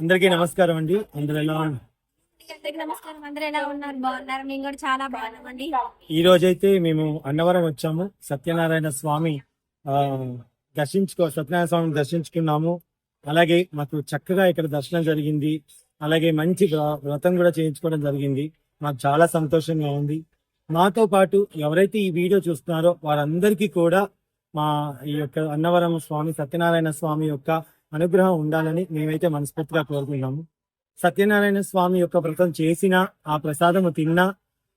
అందరికీ నమస్కారం అండి. అందరూ ఎలా ఉన్నారు? అందరికి నమస్కారం. అందరూ ఎలా ఉన్నారు? బాగున్నారు? మేము కూడా చాలా బాగున్నామండి. ఈ రోజైతే మేము అన్నవరం వచ్చాము. సత్యనారాయణ స్వామి ఆ దర్శించుకో సత్యనారాయణ స్వామిని దర్శించుకున్నాము. అలాగే మాకు చక్కగా ఇక్కడ దర్శనం జరిగింది. అలాగే మంచి వ్ర- వ్రతం కూడా చేయించుకోవడం జరిగింది. మాకు చాలా సంతోషంగా ఉంది. మాతో పాటు ఎవరైతే ఈ వీడియో చూస్తున్నారో వారందరికీ కూడా మా ఈ యొక్క అన్నవరం స్వామి సత్యనారాయణ స్వామి యొక్క అనుగ్రహం ఉండాలని మేమైతే మనస్ఫూర్తిగా కోరుకున్నాము సత్యనారాయణ స్వామి యొక్క వ్రతం చేసినా ఆ ప్రసాదము తిన్నా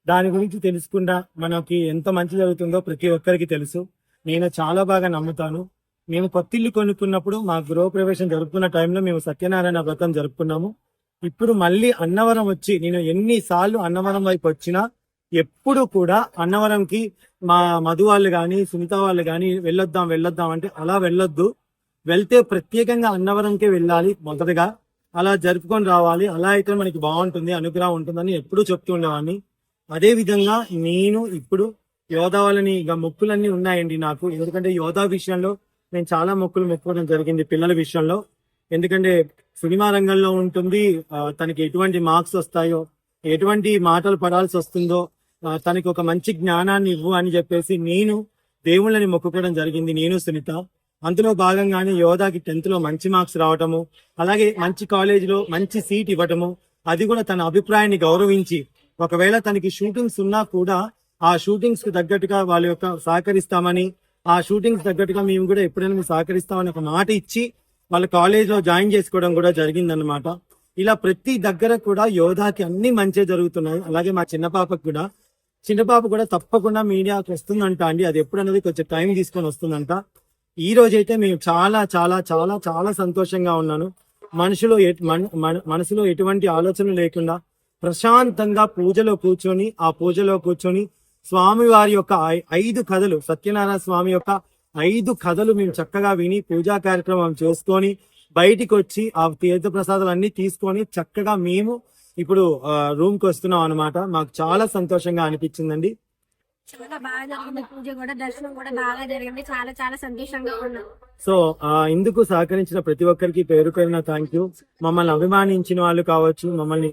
దాని గురించి తెలుసుకుండా మనకి ఎంత మంచి జరుగుతుందో ప్రతి ఒక్కరికి తెలుసు. నేను చాలా బాగా నమ్ముతాను. మేము కొత్తిల్లు కొనుక్కున్నప్పుడు మా గృహప్రవేశం జరుపుకున్న టైంలో మేము సత్యనారాయణ వ్రతం జరుపుకున్నాము. ఇప్పుడు మళ్ళీ అన్నవరం వచ్చి నేను ఎన్నిసార్లు అన్నవరం వైపు వచ్చినా ఎప్పుడు కూడా అన్నవరంకి మా మధు వాళ్ళు కానీ సునీత వాళ్ళు కానీ వెళ్ళొద్దాం వెళ్ళొద్దాం అంటే అలా వెళ్ళొద్దు. వెళ్తే ప్రత్యేకంగా అన్నవరంకే వెళ్ళాలి మొదటగా. అలా జరుపుకొని రావాలి. అలా అయితే మనకి బాగుంటుంది అనుగ్రహం ఉంటుందని ఎప్పుడూ చెప్తూ ఉండేవాడిని. అదే విధంగా నేను ఇప్పుడు యోధా ఇక మొక్కులన్నీ ఉన్నాయండి నాకు. ఎందుకంటే యోధా విషయంలో నేను చాలా మొక్కులు మొక్కుకోవడం జరిగింది పిల్లల విషయంలో. ఎందుకంటే సినిమా రంగంలో ఉంటుంది తనకి ఎటువంటి మార్క్స్ వస్తాయో ఎటువంటి మాటలు పడాల్సి వస్తుందో తనకి ఒక మంచి జ్ఞానాన్ని ఇవ్వు అని చెప్పేసి నేను దేవుళ్ళని మొక్కుకోవడం జరిగింది. నేను సునీత. అందులో భాగంగానే యోధాకి టెన్త్లో మంచి మార్క్స్ రావటము అలాగే మంచి కాలేజీలో మంచి సీట్ ఇవ్వటము అది కూడా తన అభిప్రాయాన్ని గౌరవించి ఒకవేళ తనకి షూటింగ్స్ ఉన్నా కూడా ఆ షూటింగ్స్కు తగ్గట్టుగా వాళ్ళ యొక్క సహకరిస్తామని ఆ షూటింగ్స్ తగ్గట్టుగా మేము కూడా ఎప్పుడైనా మేము సహకరిస్తామని ఒక మాట ఇచ్చి వాళ్ళ కాలేజ్లో జాయిన్ చేసుకోవడం కూడా జరిగిందనమాట ఇలా ప్రతి దగ్గర కూడా యోధాకి అన్ని మంచి జరుగుతున్నాయి. అలాగే మా చిన్న పాపకు కూడా. చిన్న పాప కూడా తప్పకుండా మీడియాకి వస్తుందంట అండి. అది ఎప్పుడు అనేది కొంచెం టైం తీసుకొని వస్తుందంట. ఈ రోజైతే మేము చాలా చాలా చాలా చాలా సంతోషంగా ఉన్నాను. మనుషులో ఎట్- మనసులో ఎటువంటి ఆలోచన లేకుండా ప్రశాంతంగా పూజలో కూర్చొని ఆ పూజలో కూర్చొని స్వామి వారి యొక్క ఐ- ఐదు కథలు సత్యనారాయణ స్వామి యొక్క ఐదు కథలు మేము చక్కగా విని పూజా కార్యక్రమం చేసుకొని బయటికి వచ్చి ఆ తీర్థ ప్రసాదాలు అన్ని తీసుకొని చక్కగా మేము ఇప్పుడు రూమ్కి వస్తున్నాం అనమాట మాకు చాలా సంతోషంగా అనిపించిందండి. చాలా బాగా జరిగింది. పూజ కూడా దర్శనం కూడా బాగా జరిగింది. చాలా చాలా సంతోషంగా ఉన్నాం. సో ఆ, ఇందుకు సహకరించిన ప్రతి ఒక్కరికి పేరు పేరున థ్యాంక్ యూ మమ్మల్ని అభిమానించిన వాళ్ళు కావచ్చు మమ్మల్ని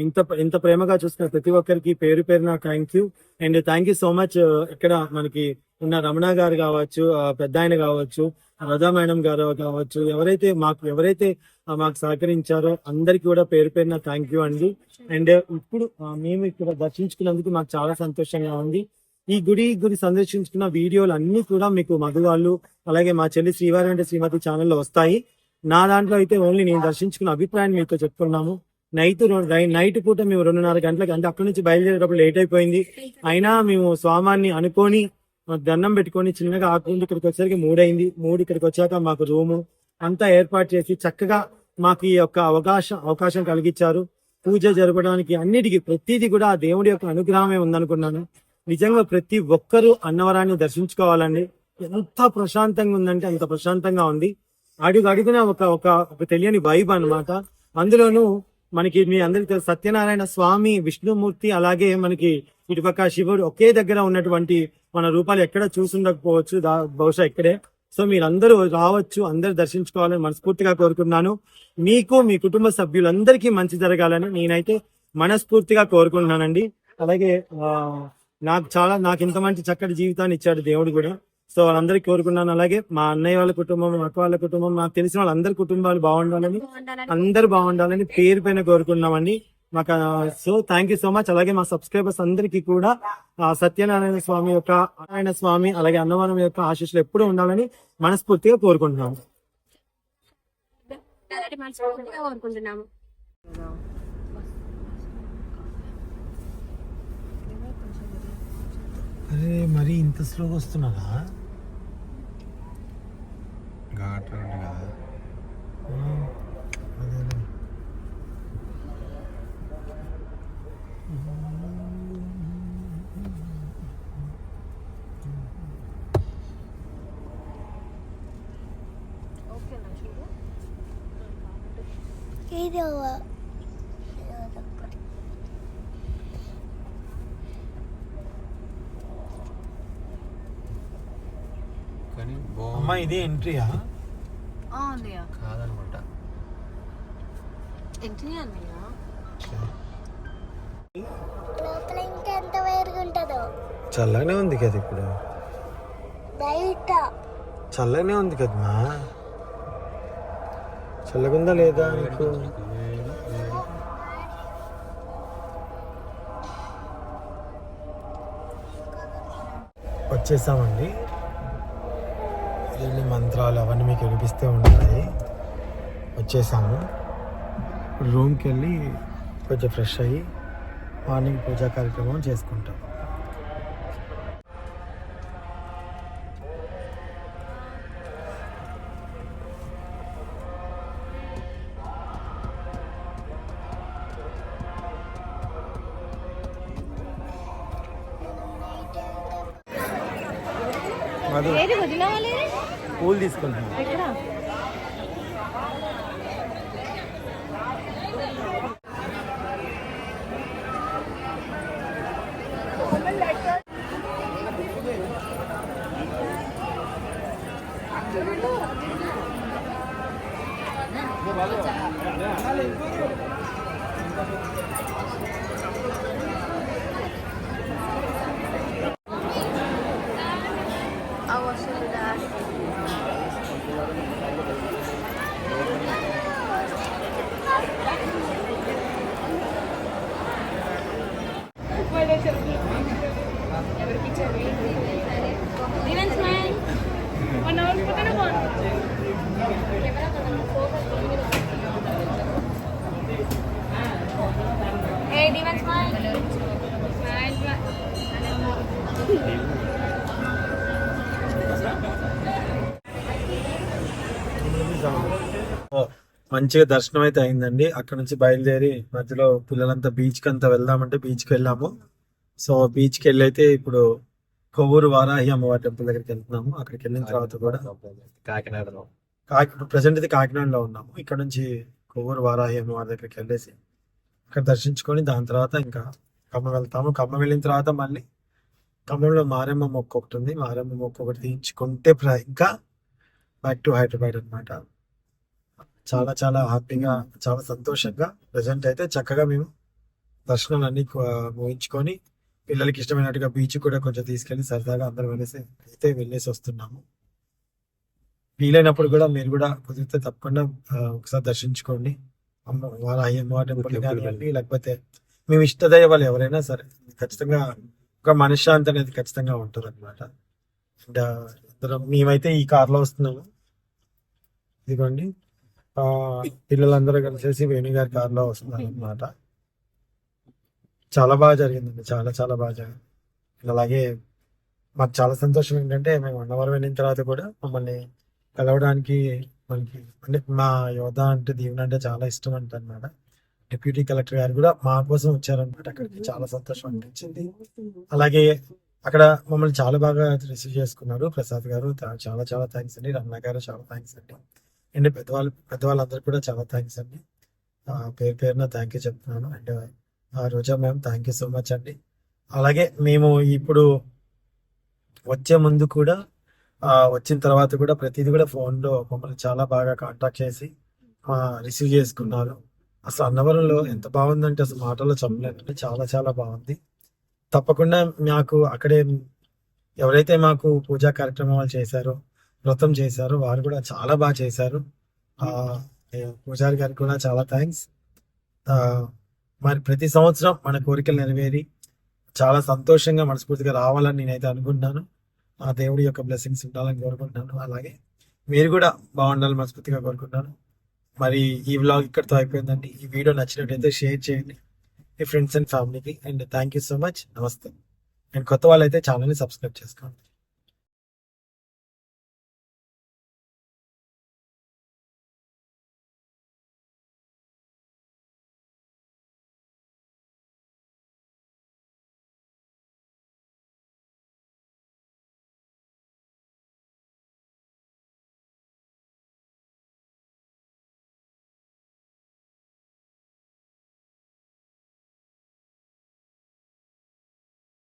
ఇంత ఇంత ప్రేమగా చూస్తున్న ప్రతి ఒక్కరికి పేరు పేరున thank you and thank you so much ఇక్కడ మనకి ఉన్న రమణ గారు కావచ్చు పెద్ద ఆయన కావచ్చు రజా మేడం గారు కావచ్చు ఎవరైతే మాకు ఎవరైతే మాకు సహకరించారో అందరికి కూడా పేరు పేరున థ్యాంక్ యూ అండి. అండ్ ఇప్పుడు మేము ఇక్కడ దర్శించుకున్నందుకు మాకు చాలా సంతోషంగా ఉంది. ఈ గుడి గుడి సందర్శించుకున్న వీడియోలు అన్ని కూడా మీకు మధువాళ్ళు అలాగే మా చెల్లి శ్రీవారి అంటే శ్రీమతి ఛానల్లో వస్తాయి. నా దాంట్లో అయితే ఓన్లీ నేను దర్శించుకున్న అభిప్రాయాన్ని మీతో చెప్పుకున్నాము. నైట్ నైట్ పూట మేము రెండున్నర గంటలకి అంటే అక్కడి నుంచి బయలుదేరేటప్పుడు లేట్ అయిపోయింది. అయినా మేము స్వామాన్ని అనుకొని దండం పెట్టుకొని చిన్నగా ఆకుండా ఇక్కడికి వచ్చేసరికి మూడైంది. మూడు ఇక్కడికి వచ్చాక మాకు రూము అంతా ఏర్పాటు చేసి చక్కగా మాకు ఈ యొక్క అవకాశం అవకాశం కలిగించారు పూజ జరపడానికి అన్నిటికీ ప్రతిదీ కూడా ఆ దేవుడి యొక్క అనుగ్రహమే ఉందనుకున్నాను. నిజంగా ప్రతి ఒక్కరూ అన్నవరాన్ని దర్శించుకోవాలండి. ఎంత ప్రశాంతంగా ఉందంటే అంత ప్రశాంతంగా ఉంది. అడుగు అడుగున ఒక ఒక తెలియని వైబ్ అన్నమాట. అందులోనూ మనకి మీ అందరికి తెలుసు సత్యనారాయణ స్వామి విష్ణుమూర్తి అలాగే మనకి ఇటుపక్క శివుడు ఒకే దగ్గర ఉన్నటువంటి మన రూపాలు ఎక్కడ చూసుండకపోవచ్చు దా బహుశా ఇక్కడే. సో మీరందరూ రావచ్చు అందరు దర్శించుకోవాలని మనస్ఫూర్తిగా కోరుకున్నాను మీకు మీ కుటుంబ సభ్యులందరికీ మంచి జరగాలని నేనైతే మనస్ఫూర్తిగా కోరుకుంటున్నానండి. అలాగే ఆ, నాకు చాలా నాకు ఇంత మంచి చక్కటి జీవితాన్ని ఇచ్చాడు దేవుడు కూడా. సో వాళ్ళందరికీ కోరుకున్నాను. అలాగే మా అన్నయ్య వాళ్ళ కుటుంబం మా అక్క వాళ్ళ కుటుంబం నాకు తెలిసిన వాళ్ళందరి కుటుంబాలు బాగుండాలని అందరు బాగుండాలని పేరు పైన కోరుకున్నామండి. మాకు so thank you so much అలాగే మా సబ్స్క్రైబర్స్ అందరికీ కూడా ఆ సత్యనారాయణ స్వామి యొక్క నారాయణ స్వామి అలాగే అన్నవరం యొక్క ఆశీస్సులు ఎప్పుడూ ఉండాలని మనస్ఫూర్తిగా కోరుకుంటున్నాము. ఉండాలని మనస్ఫూర్తిగా కోరుకుంటున్నాము. అరే మరి ఇంత స్లోగా వస్తున్నారా ఘాట్ రోడ్ కదా. కానీ అమ్మా ఇది ఎంట్రీయా కాదనమాట. లోపల ఇంకా ఎంత వేరుగా ఉంటుందో. చల్లగానే ఉంది కదా ఇప్పుడు. బయట చల్లగానే ఉంది కదమ్మా చల్లగుందా లేదా నీకు? వచ్చేసామండి. వెళ్ళి మంత్రాలు అవన్నీ మీకు వినిపిస్తూ ఉంటాయి వచ్చేసాము. రూమ్కి వెళ్ళి కొంచెం ఫ్రెష్ అయ్యి మార్నింగ్ పూజా కార్యక్రమం చేసుకుంటాం. మధు ఏది వదిన పూలు తీసుకుంటున్నాం ఎక్కడ Hey, Smile. Smile. మంచిగా దర్శనం అయితే అయిందండి అక్కడ నుంచి బయలుదేరి మధ్యలో పిల్లలంతా బీచ్కి అంతా వెళ్దామంటే బీచ్కి వెళ్ళాము సో బీచ్కి వెళ్ళి అయితే ఇప్పుడు కొవ్వూరు వారాహి అమ్మవారి టెంపుల్ దగ్గరికి వెళ్తున్నాము అక్కడికి వెళ్ళిన తర్వాత కూడా కాకినాడలో కాకి ప్రజెంట్ అయితే కాకినాడలో ఉన్నాము ఇక్కడ నుంచి కొవ్వూరు వారాహి అమ్మవారి దగ్గరికి వెళ్ళేసి అక్కడ దర్శించుకొని దాని తర్వాత ఇంకా ఖమ్మం వెళ్తాము. ఖమ్మం వెళ్ళిన తర్వాత మళ్ళీ ఖమ్మంలో మారేమ్మ మొక్క ఒకటి ఉంది. మారేమ్మ మొక్క ఒకటి తీయించుకుంటే ప్ర- ఇంకా బ్యాక్ టు హైదరాబాద్ అనమాట చాలా చాలా హ్యాపీగా చాలా సంతోషంగా ప్రజెంట్ అయితే చక్కగా మేము దర్శనాలు అన్ని ముగించుకొని పిల్లలకి ఇష్టమైనట్టుగా బీచ్ కూడా కొంచెం తీసుకెళ్ళి సరదాగా అందరం వెళ్ళేసి అయితే వెళ్ళేసి వస్తున్నాము. వీలైనప్పుడు కూడా మీరు కూడా కుదిరితే తప్పకుండా ఒకసారి దర్శించుకోండి. వాళ్ళ అయ్యమ్మ టెంపుల్ కానివ్వండి లేకపోతే మేము ఇష్టదైవాలు ఎవరైనా సరే ఖచ్చితంగా ఒక మనశ్శాంతి అనేది ఖచ్చితంగా ఉంటుంది అనమాట అండ్ మేమైతే ఈ కార్లో వస్తున్నాము. ఇదిగోండి. ఆ, పిల్లలందరూ కలిసేసి వేణు గారి కార్లో వస్తున్నారు అనమాట చాలా బాగా జరిగిందండి. చాలా చాలా బాగా జరిగింది. అలాగే మాకు చాలా సంతోషం ఏంటంటే మేము అన్నవరం వెళ్ళిన తర్వాత కూడా మమ్మల్ని కలవడానికి మనకి అంటే మా యోధ అంటే దీవెన అంటే చాలా ఇష్టం అంటనమాట డిప్యూటీ కలెక్టర్ గారు కూడా మా కోసం వచ్చారనమాట అక్కడికి. చాలా సంతోషం అనిపించింది. అలాగే అక్కడ మమ్మల్ని చాలా బాగా రిసీవ్ చేసుకున్నారు. ప్రసాద్ గారు చాలా చాలా థ్యాంక్స్ అండి. రమణ గారు చాలా థ్యాంక్స్ అండి. అండ్ పెద్దవాళ్ళు పెద్దవాళ్ళందరూ కూడా చాలా థ్యాంక్స్ అండి. పేరు పేరున థ్యాంక్ యూ చెప్తున్నాను. And Roja ma'am thank you so much అండి. అలాగే మేము ఇప్పుడు వచ్చే ముందు కూడా వచ్చిన తర్వాత కూడా ప్రతిదీ కూడా ఫోన్లో మమ్మల్ని చాలా బాగా కాంటాక్ట్ చేసి రిసీవ్ చేసుకున్నారు. అసలు అన్నవరంలో ఎంత బాగుందంటే అసలు మాటల్లో చెప్పలేదండి చాలా చాలా బాగుంది. తప్పకుండా మాకు అక్కడే ఎవరైతే మాకు పూజా కార్యక్రమాలు చేశారో వ్రతం చేశారో వారు కూడా చాలా బాగా చేశారు. పూజారి గారికి కూడా చాలా థ్యాంక్స్. మరి ప్రతి సంవత్సరం మన కోరికలు నెరవేరి చాలా సంతోషంగా మనస్ఫూర్తిగా రావాలని నేనైతే అనుకుంటున్నాను. ఆ దేవుడి యొక్క బ్లెస్సింగ్స్ ఉండాలని కోరుకుంటున్నాను. అలాగే మీరు కూడా బాగుండాలని మనస్ఫూర్తిగా కోరుకుంటున్నాను. మరి ఈ వ్లాగ్ ఇక్కడితో అయిపోయిందండి. ఈ వీడియో నచ్చినట్టయితే షేర్ చేయండి మీ ఫ్రెండ్స్ అండ్ ఫ్యామిలీకి and thank you so much నమస్తే అండ్ కొత్త వాళ్ళైతే ఛానల్ని సబ్స్క్రైబ్ చేసుకోండి.